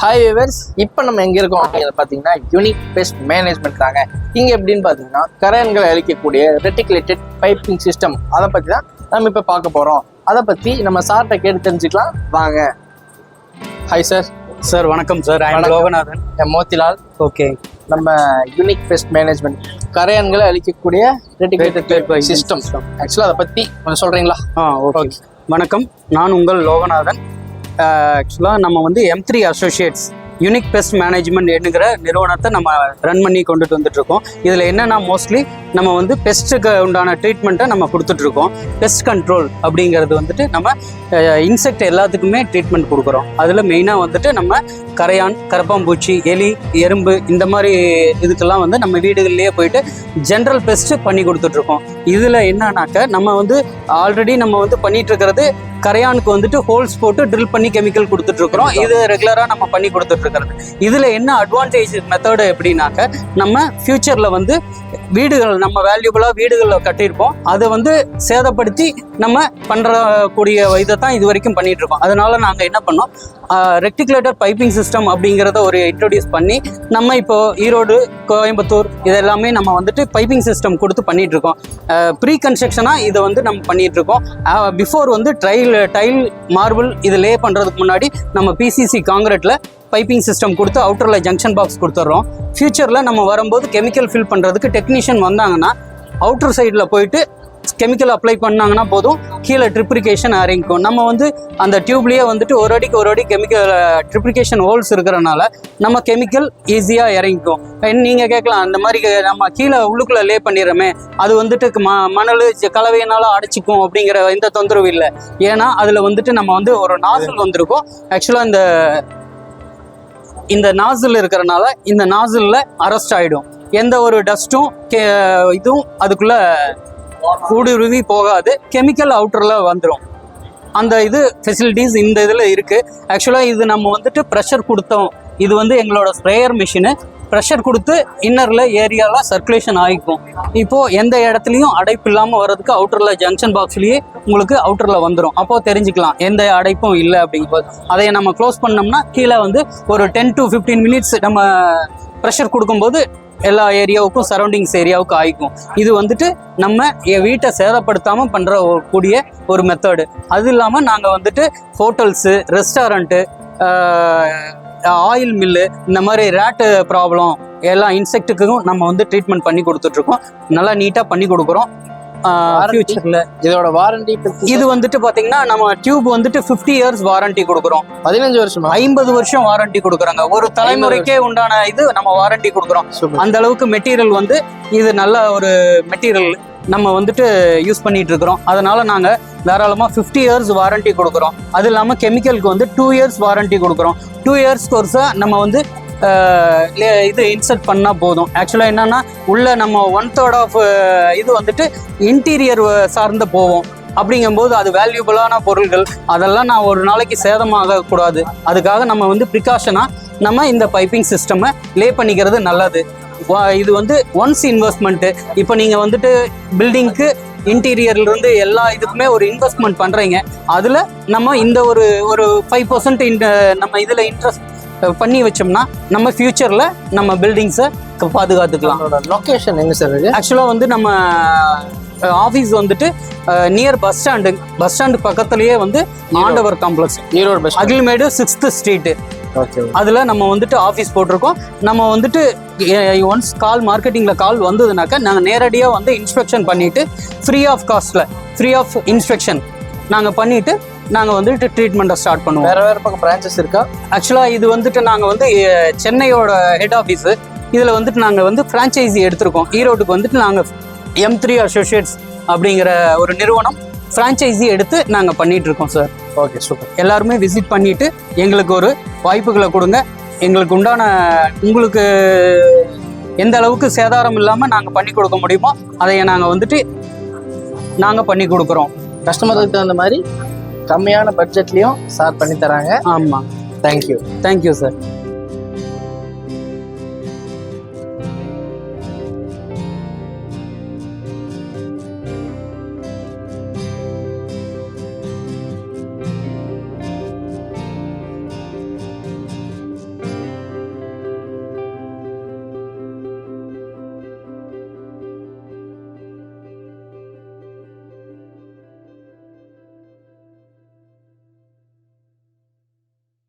Hi viewers இப்போ நம்ம எங்கே இருக்கோம் அப்படிங்கிறத பார்த்தீங்கன்னா யூனிக் பெஸ்ட் மேனேஜ்மெண்ட் தாங்க. இங்கே எப்படின்னு பார்த்தீங்கன்னா கரையான்களை அழிக்கக்கூடிய ரெட்டிகுலேட்டட் பைப்பிங் சிஸ்டம் அதை பற்றி தான் நம்ம இப்போ பார்க்க போகிறோம் அதை பற்றி நம்ம சார்கிட்ட கேட்டு தெரிஞ்சுக்கலாம். வாங்க. ஹாய் சார் சார் வணக்கம் சார். லோகநாதன். என் மோத்திலால். ஓகே நம்ம யூனிக் பெஸ்ட் மேனேஜ்மெண்ட் கரையான்களை அழிக்கக்கூடிய ரெட்டிகுலேட்டட் சிஸ்டம் ஆக்சுவலாக அதை பற்றி கொஞ்சம் சொல்கிறீங்களா ஆ ஓகே வணக்கம். நான் உங்கள் லோகநாதன். ஆக்சுவலாக நம்ம வந்து M three associates unique best management என்கிற நிறுவனத்தை நம்ம ரன் பண்ணி கொண்டுட்டு வந்துட்டு இருக்கோம் இதில் என்னன்னா மோஸ்ட்லி நம்ம வந்து பெஸ்ட்டுக்கு உண்டான ட்ரீட்மெண்ட்டை நம்ம கொடுத்துட்ருக்கோம் பெஸ்ட் கண்ட்ரோல் அப்படிங்கிறது வந்துட்டு நம்ம இன்செக்ட் எல்லாத்துக்குமே ட்ரீட்மெண்ட் கொடுக்குறோம். அதில் மெயினாக வந்துட்டு நம்ம கரையான் கரப்பாம்பூச்சி எலி எறும்பு இந்த மாதிரி இதுக்கெல்லாம் வந்து நம்ம வீடுகள்லேயே போயிட்டு ஜென்ரல் பெஸ்ட்டு பண்ணி கொடுத்துட்ருக்கோம் இதில் என்னன்னாக்க நம்ம வந்து ஆல்ரெடி நம்ம வந்து பண்ணிட்டு இருக்கிறது கரையானுக்கு வந்துட்டு ஹோல்ஸ் போட்டு ட்ரில் பண்ணி கெமிக்கல் கொடுத்துட்டு இருக்கிறோம் இது ரெகுலராக நம்ம பண்ணி கொடுத்துட்டு இதில் என்ன அட்வான்டேஜ் மெத்தடு எப்படின்னாக்க நம்ம ஃப்யூச்சரில் வந்து வீடுகள் நம்ம வேல்யூபிளாக வீடுகளில் கட்டியிருப்போம். அதை வந்து சேதப்படுத்தி நம்ம பண்ணுறக்கூடிய இதை தான் இது வரைக்கும் பண்ணிகிட்டு இருக்கோம். அதனால நாங்கள் என்ன பண்ணோம்? ரெக்டிகுலேட்டர் பைப்பிங் சிஸ்டம் அப்படிங்கிறத ஒரு இன்ட்ரடியூஸ் பண்ணி நம்ம இப்போது ஈரோடு கோயம்புத்தூர் இதெல்லாமே நம்ம வந்துட்டு பைப்பிங் சிஸ்டம் கொடுத்து பண்ணிகிட்ருக்கோம் ப்ரீ கன்ஸ்ட்ரக்ஷனாக இதை வந்து நம்ம பண்ணிகிட்ருக்கோம் இருக்கோம். பிஃபோர் வந்து ட்ரைல் டைல் மார்பிள் இது லே பண்ணுறதுக்கு முன்னாடி நம்ம பிசிசி காங்கிரீட்டில் பைப்பிங் சிஸ்டம் கொடுத்து அவுட்டரில் ஜங்ஷன் பாக்ஸ் கொடுத்துட்றோம் ஃப்யூச்சரில் நம்ம வரும்போது கெமிக்கல் ஃபில் பண்ணுறதுக்கு டெக்னீஷியன் வந்தாங்கன்னா அவுட்டர் சைடில் போயிட்டு கெமிக்கல் அப்ளை பண்ணாங்கன்னா போதும். கீழே ட்ரிப்ளிகேஷன் இறங்கிக்கும் நம்ம வந்து அந்த டியூப்லேயே வந்துட்டு ஒரு அடிக்கு ஒரு அடி கெமிக்கல் ட்ரிப்ளிகேஷன் ஹோல்ஸ் இருக்கிறனால நம்ம கெமிக்கல் ஈஸியாக இறங்கிக்கும். நீங்கள் கேட்கலாம் அந்த மாதிரி நம்ம கீழே உள்ளுக்குள்ளே லே பண்ணிடுறோமே அது வந்துட்டு ம மணல் கலவையினால் கலவையினால அடைச்சிக்கும் அப்படிங்கிற எந்த தொந்தரவும் இல்லை. ஏன்னா அதில் வந்துட்டு நம்ம வந்து ஒரு நாசல் வந்திருக்கும். ஆக்சுவலாக இந்த இந்த நாசில் இருக்கிறனால இந்த நாசிலில் அரெஸ்ட் ஆகிடும் எந்த ஒரு டஸ்ட்டும் கே இதுவும் அதுக்குள்ளே ஊடுருவி போகாது. கெமிக்கல் அவுட்டரில் வந்துடும் அந்த இது ஃபெசிலிட்டிஸ் இந்த இதில் இருக்குது ஆக்சுவலாக இது நம்ம வந்துட்டு ப்ரெஷர் கொடுத்தோம். இது வந்து எங்களோட ஸ்ப்ரேயர் மிஷினு ப்ரெஷர் கொடுத்து இன்னரில் ஏரியாவில் சர்க்குலேஷன் ஆகிக்கும். இப்போது எந்த இடத்துலையும் அடைப்பு இல்லாமல் வர்றதுக்கு அவுட்டரில் ஜங்ஷன் பாக்ஸ்லேயே உங்களுக்கு அவுட்டரில் வந்துடும் அப்போது தெரிஞ்சுக்கலாம் எந்த அடைப்பும் இல்லை அப்படிங்கும்போது. அதை நம்ம க்ளோஸ் பண்ணோம்னா கீழே வந்து ஒரு டென் டு ஃபிஃப்டீன் மினிட்ஸ் நம்ம ப்ரெஷர் கொடுக்கும்போது எல்லா ஏரியாவுக்கும் சரௌண்டிங்ஸ் ஏரியாவுக்கும் ஆயிக்கும் இது வந்துட்டு நம்ம என் வீட்டை சேதப்படுத்தாமல் பண்ணுற கூடிய ஒரு மெத்தடு அது இல்லாமல் நாங்கள் வந்துட்டு ஹோட்டல்ஸு ரெஸ்டாரண்ட்டு ஆயில் மில்லு இந்த மாதிரி ரேட்டு ப்ராப்ளம் எல்லா இன்செக்ட்டுக்கும் நம்ம வந்து ட்ரீட்மெண்ட் பண்ணி கொடுத்துட்ருக்கோம். நல்லா நீட்டாக பண்ணி கொடுக்குறோம். ஃபியூச்சரில் இதோட வாரண்டி இது வந்துட்டு பார்த்தீங்கன்னா நம்ம டியூப் வந்துட்டு ஃபிஃப்டி இயர்ஸ் வாரண்டி கொடுக்குறோம். பதினஞ்சு வருஷமா? ஐம்பது வருஷம் வாரண்டி கொடுக்குறாங்க. ஒரு தலைமுறைக்கே உண்டான இது நம்ம வாரண்டி கொடுக்குறோம். அந்த அளவுக்கு மெட்டீரியல் வந்து இது நல்ல ஒரு மெட்டீரியல் நம்ம வந்துட்டு யூஸ் பண்ணிட்டு இருக்கிறோம் அதனால நாங்கள் தாராளமாக ஃபிஃப்டி இயர்ஸ் வாரண்டி கொடுக்குறோம். அது இல்லாமல் கெமிக்கலுக்கு வந்து டூ இயர்ஸ் வாரண்டி கொடுக்குறோம். டூ இயர்ஸ் கோர்ஸாக நம்ம வந்து லே- இது இன்சர்ட் பண்ணால் போதும். ஆக்சுவலாக என்னென்னா உள்ள நம்ம ஒன் தேர்ட் ஆஃப் இது வந்துட்டு இன்டீரியர் சார்ந்து போவோம். அப்படிங்கும்போது அது வேல்யூபிளான பொருள்கள். அதெல்லாம் நான் ஒரு நாளைக்கு சேதமாக கூடாது அதுக்காக நம்ம வந்து ப்ரிகாஷனாக நம்ம இந்த பைப்பிங் சிஸ்டமை லே பண்ணிக்கிறது நல்லது. இது வந்து ஒன்ஸ் இன்வெஸ்ட்மெண்ட்டு இப்போ நீங்கள் வந்துட்டு பில்டிங்க்கு இன்டீரியர்லேருந்து எல்லா இதுக்குமே ஒரு இன்வெஸ்ட்மெண்ட் பண்ணுறீங்க அதில் நம்ம இந்த ஒரு ஒரு ஃபைவ் பர்சன்ட் இந்த நம்ம இதில் இன்ட்ரெஸ்ட் பண்ணி வச்சோம்னா நம்ம ஃப்யூச்சரில் நம்ம பில்டிங்ஸை பாதுகாத்துக்கலாம். லொகேஷன் எங்க சார் ஆக்சுவலாக வந்து நம்ம ஆஃபீஸ் வந்துட்டு near bus stand bus stand பக்கத்துலேயே வந்து Andavar complex Erode bus Akilmedu sixth street okay அதில் நம்ம வந்துட்டு ஆஃபீஸ் போட்டிருக்கோம். நம்ம வந்துட்டு ஒன்ஸ் கால் மார்க்கெட்டிங்கில் கால் வந்ததுனாக்கா நாங்கள் நேரடியாக வந்து இன்ஸ்பெக்ஷன் பண்ணிவிட்டு ஃப்ரீ ஆஃப் காஸ்ட்டில் ஃப்ரீ ஆஃப் இன்ஸ்பெக்ஷன் நாங்கள் பண்ணிவிட்டு நாங்கள் வந்துட்டு ட்ரீட்மெண்ட்டை ஸ்டார்ட் பண்ணுவோம். வேற வேற பக்கம் பிரான்ச்சஸ் இருக்கா? ஆக்சுவலாக இது வந்துட்டு நாங்கள் வந்து சென்னையோட ஹெட் ஆஃபீஸு இதில் வந்துட்டு நாங்கள் வந்து ஃப்ரான்ச்சைசி எடுத்திருக்கோம். ஈரோடுக்கு வந்துட்டு நாங்கள் எம் த்ரீ அசோசியேட்ஸ் அப்படிங்கிற ஒரு நிறுவனம் ஃப்ரான்ச்சைசி எடுத்து நாங்கள் பண்ணிட்டு இருக்கோம் சார் ஓகே சூப்பர் எல்லாருமே விசிட் பண்ணிட்டு எங்களுக்கு ஒரு வாய்ப்புகளை கொடுங்க. எங்களுக்கு உண்டான உங்களுக்கு எந்த அளவுக்கு சேதாரம் இல்லாமல் நாங்கள் பண்ணி கொடுக்க முடியுமோ அதை நாங்கள் வந்துட்டு நாங்கள் பண்ணி கொடுக்குறோம். கஸ்டமருக்கு தகுந்த மாதிரி கம்மியான பட்ஜெட்லயும் சார் பண்ணி தராங்க. ஆமாம் தேங்க்யூ தேங்க்யூ சார்